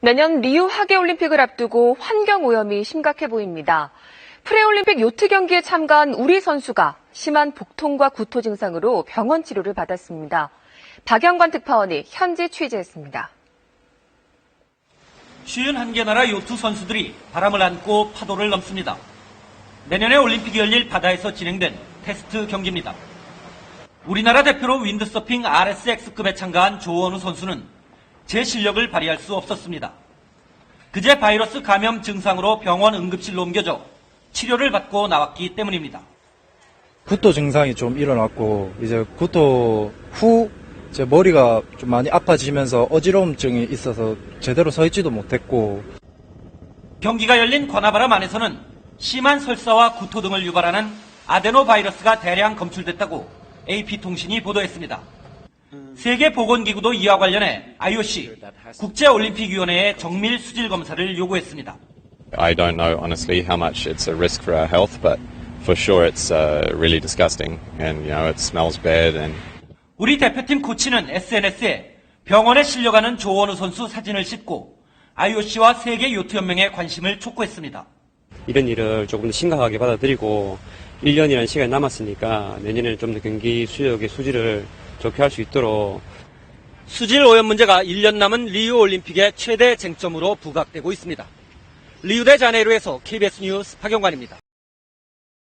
내년 리우 하계올림픽을 앞두고 환경오염이 심각해 보입니다. 프레올림픽 요트 경기에 참가한 우리 선수가 심한 복통과 구토 증상으로 병원 치료를 받았습니다. 박영관 특파원이 현지 취재했습니다. 51개 나라 요트 선수들이 바람을 안고 파도를 넘습니다. 내년에 올림픽이 열릴 바다에서 진행된 테스트 경기입니다. 우리나라 대표로 윈드서핑 RSX급에 참가한 조원우 선수는 제 실력을 발휘할 수 없었습니다. 그제 바이러스 감염 증상으로 병원 응급실로 옮겨져 치료를 받고 나왔기 때문입니다. 구토 증상이 좀 일어났고 이제 구토 후 제 머리가 좀 많이 아파지면서 어지러움증이 있어서 제대로 서 있지도 못했고 경기가 열린 관아바람 안에서는 심한 설사와 구토 등을 유발하는 아데노 바이러스가 대량 검출됐다고 AP통신이 보도했습니다. 세계보건기구도 이와 관련해 IOC 국제올림픽위원회에 정밀 수질 검사를 요구했습니다. I don't know honestly how much it's a risk for our health, but for sure it's uh, really disgusting and you know it smells bad and 우리 대표팀 코치는 SNS에 병원에 실려가는 조원우 선수 사진을 싣고 IOC와 세계 요트 연맹에 관심을 촉구했습니다. 이런 일을 조금 더 심각하게 받아들이고 1년이라는 시간이 남았으니까 내년에는 좀 더 경기 수력의 수질을 좋게 할 수 있도록 수질 오염 문제가 1년 남은 리우 올림픽의 최대 쟁점으로 부각되고 있습니다. 리우데 자네이루에서 KBS 뉴스 박영관입니다.